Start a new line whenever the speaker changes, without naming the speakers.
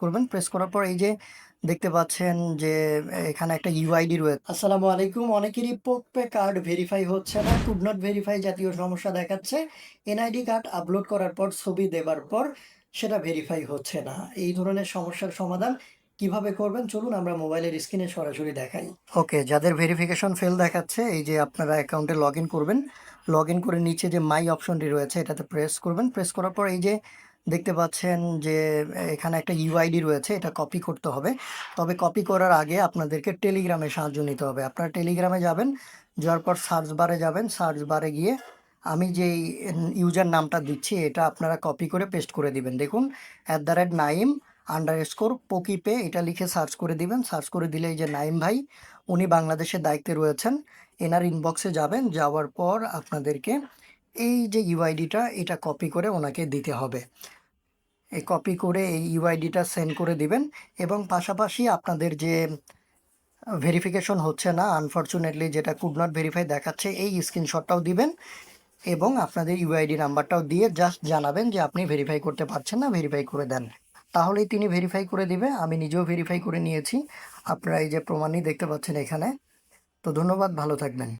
করবেন। প্রেস করার পর এই যে দেখতে পাচ্ছেন যে, এখানে একটা ইউআইডি রয়েছে আসসালামু আলাইকুম। অনেকেরই পোকপে কার্ড ভেরিফাই হচ্ছে না কুড নট ভেরিফাই জাতীয় সমস্যা দেখাচ্ছে। এনআইডি কার্ড আপলোড করার পর, ছবি দেবার পর সেটা ভেরিফাই হচ্ছে না। এই ধরনের সমস্যার সমাধান কীভাবে করবেন? চলুন আমরা মোবাইলের স্ক্রিনে সরাসরি দেখাই। ওকে যাদের ভেরিফিকেশন ফেল দেখাচ্ছে, এই যে আপনারা অ্যাকাউন্টে লগ করবেন। লগ করে নিচে যে মাই অপশনটি রয়েছে, এটাতে প্রেস করবেন। প্রেস করার পর এই যে দেখতে পাচ্ছেন যে, এখানে একটা ইউআইডি রয়েছে, এটা কপি করতে হবে। তবে কপি করার আগে আপনাদেরকে টেলিগ্রামে সাহায্য নিতে হবে। আপনারা টেলিগ্রামে যাবেন, যাওয়ার পর সার্চ বারে যাবেন সার্চ বারে গিয়ে আমি যেই ইউজার নামটা দিচ্ছি, এটা আপনারা কপি করে পেস্ট করে দিবেন। দেখুন at the rate Naim under score পকিপে এটা লিখে সার্চ করে দিবেন। সার্চ করে দিলে এই যে নাইম ভাই, উনি বাংলাদেশের দায়িত্বে রয়েছেন। এনার ইনবক্সে যাবেন, যাওয়ার পর আপনাদেরকে এই যে ইউআইডিটা এটা কপি করে ওনাকে দিতে হবে। এই কপি করে এই ইউআইডিটা সেন্ড করে দিবেন এবং পাশাপাশি আপনাদের যে ভেরিফিকেশন হচ্ছে না আনফর্চুনেটলি যেটা কুড নট ভেরিফাই দেখাচ্ছে, এই স্ক্রিনশটটাও দিবেন এবং আপনাদের ইউআইডি নাম্বারটাও দিয়ে জাস্ট জানাবেন যে আপনি ভেরিফাই করতে পারছেন না ভেরিফাই করে দেন। তাহলেই তিনি ভেরিফাই করে দিবে, আমি নিজেও ভেরিফাই করে নিয়েছি। আপনারা এই যে প্রমাণই দেখতে পাচ্ছেন এখানে। তো ধন্যবাদ, ভালো থাকবেন।